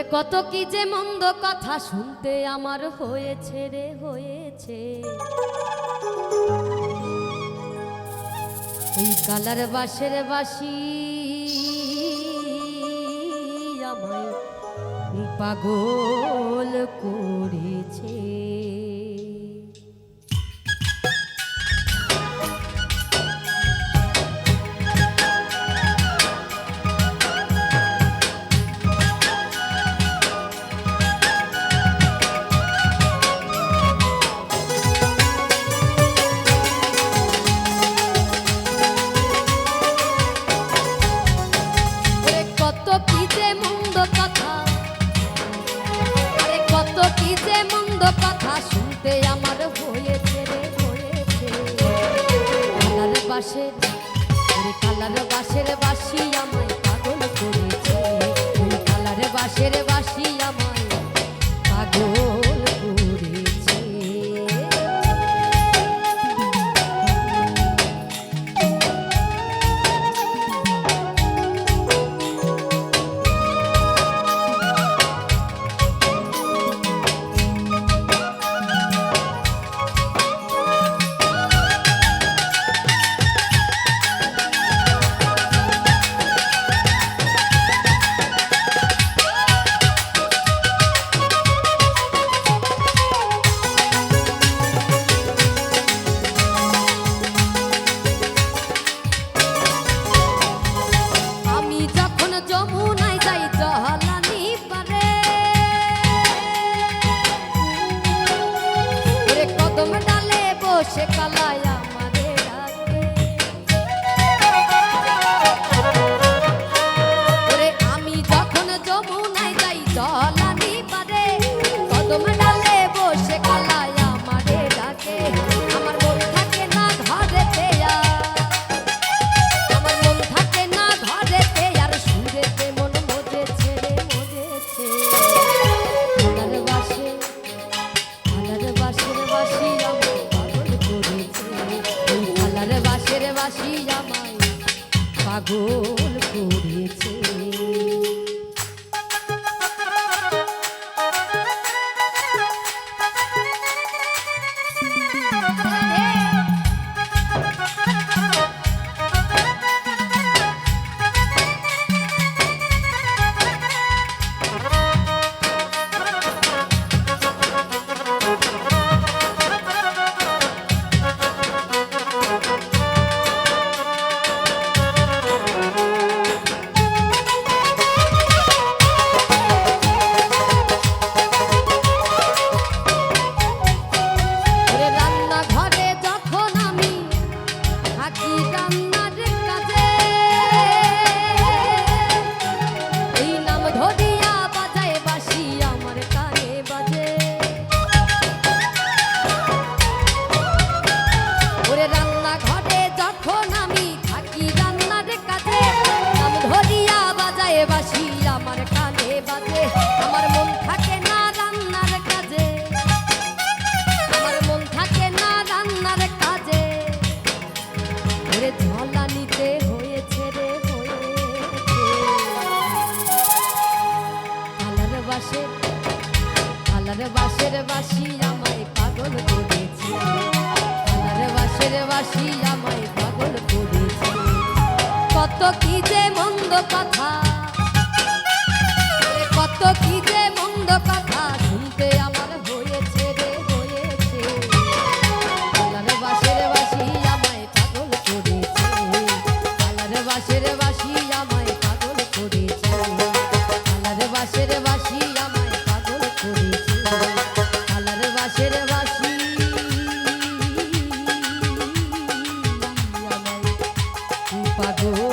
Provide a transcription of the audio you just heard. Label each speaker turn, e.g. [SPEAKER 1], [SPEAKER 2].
[SPEAKER 1] ওরে কত কি যে মন্দ কথা শুনতে আমার হয়েছে রে, হয়েছে। ওই কালার বাসের বাসি আমায় পাগল করেছে। কি কথা শুনতে আমার কালার বাসের বাসি আমায় Chega lá বাসের বাসি আমায় পাগল করেছে কত কি যে মন্দ কথা। কত কি যে মন্দ কথা শুনতে আমার হয়েছে রে, হয়েছে। আলার বাসের বাসি আমায় পাগল করেছে। আলার বাসের বাসি আমায় পাগল করেছে। আলার বাসের বাসি আমায় পাগল করেছে। আলার বাসের বাসি পাগল